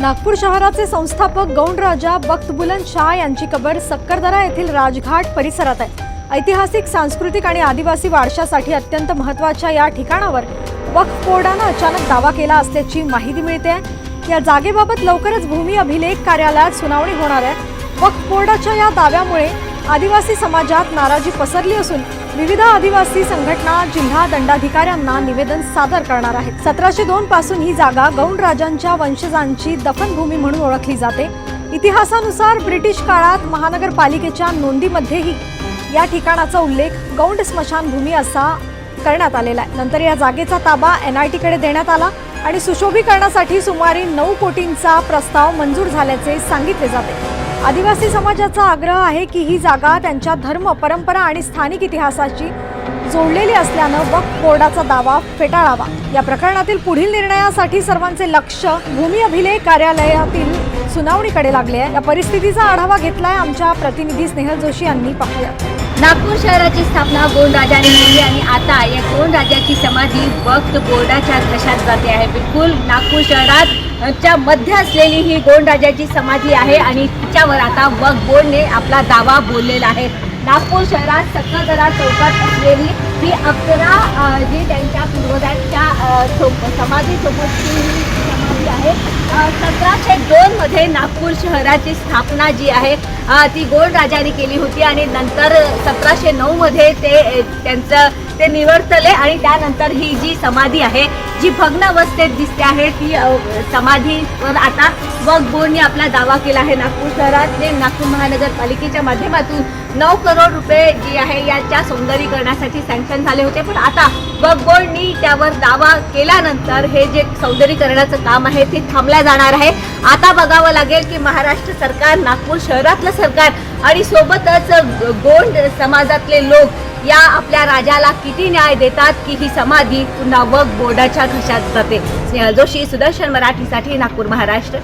नागपूर शहराचे संस्थापक गौंडराजा बख्तबुलन बुलंद शाह यांची कबर सक्करदरा येथील राजघाट परिसरात आहे. ऐतिहासिक सांस्कृतिक आणि आदिवासी वारशासाठी अत्यंत महत्त्वाच्या या ठिकाणावर वक्फ बोर्डानं अचानक दावा केला असल्याची माहिती मिळते. या जागेबाबत लवकरच भूमी अभिलेख कार्यालयात सुनावणी होणार आहे. वक्फ बोर्डाच्या या दाव्यामुळे आदिवासी समाजात नाराजी पसरली असून विविध आदिवासी संघटना जिल्हा दंडाधिकाऱ्यांना निवेदन सादर करणार आहेत. सतराशे दोन पासून ही जागा गौंड राजांच्या वंशजांची दफनभूमी म्हणून ओळखली जाते. इतिहासानुसार ब्रिटिश काळात महानगरपालिकेच्या नोंदीमध्येही या ठिकाणाचा उल्लेख गौंड स्मशानभूमी असा करण्यात आलेला आहे. नंतर या जागेचा ताबा एन आय टीकडे देण्यात आला आणि सुशोभीकरणासाठी सुमारे नऊ कोटींचा प्रस्ताव मंजूर झाल्याचे सांगितले जाते. आदिवासी समाजाचा आग्रह आहे की ही जागा त्यांच्या धर्म परंपरा आणि स्थानिक इतिहासाची जोडलेली असल्यानं वक्फ बोर्डाचा दावा फेटाळावा. या प्रकरणातील पुढील निर्णयासाठी सर्वांचे लक्ष भूमी अभिलेख कार्यालयातील सुनावणीकडे लागले आहे. या परिस्थितीचा आढावा घेतलाय आमच्या प्रतिनिधी स्नेहल जोशी यांनी पाहूया. नागपूर शहराची स्थापना गोंड राजाने केली आणि आता या गोंड राजाची समाधी वक्त बोर्डाच्या घशात जाते आहे. बिलकुल नागपूर शहरात च्या मध्य असलेली ही गोंड राजाची समाधी आहे आणि तिच्यावर आता वक्त बोर्डने आपला दावा बोललेला आहे. नागपूर शहरात सक्कदरा चौकात असलेली ही अकरा जी त्यांच्या पूर्वजांच्या अ, सो- समाधीसोबतची ही समाधी आहे हजार दोनमध्ये नागपूर शहराची स्थापना जी आहे ती गोड राजाने केली होती आणि नंतर सतराशे नऊमध्ये ते त्यांचं ते निवर्तले आणि त्यानंतर ही जी समाधी आहे जी भग्न अवस्थेत दिसते आहे ती समाधीवर आता वक बोर्डने आपला दावा केला आहे. नागपूर शहरातले नागपूर महानगरपालिकेच्या माध्यमातून नऊ करोड रुपये जी आहे याच्या सौंदर्यीकरणासाठी सँक्शन झाले होते. पण आता वक बोर्डनी त्यावर दावा केल्यानंतर हे जे सौंदर्यीकरणाचं काम आहे ते थांबल्या जाणार आहे. आता बघावं लागेल की महाराष्ट्र सरकार नागपूर शहरातलं सरकार आणि सोबतच गोंड समाजातले लोक या आपल्या राजाला किती न्याय देतात की ही समाधी पुन्हा वग बोर्डाच्या घशात जाते. स्नेहल जोशी सुदर्शन मराठीसाठी नागपूर महाराष्ट्र.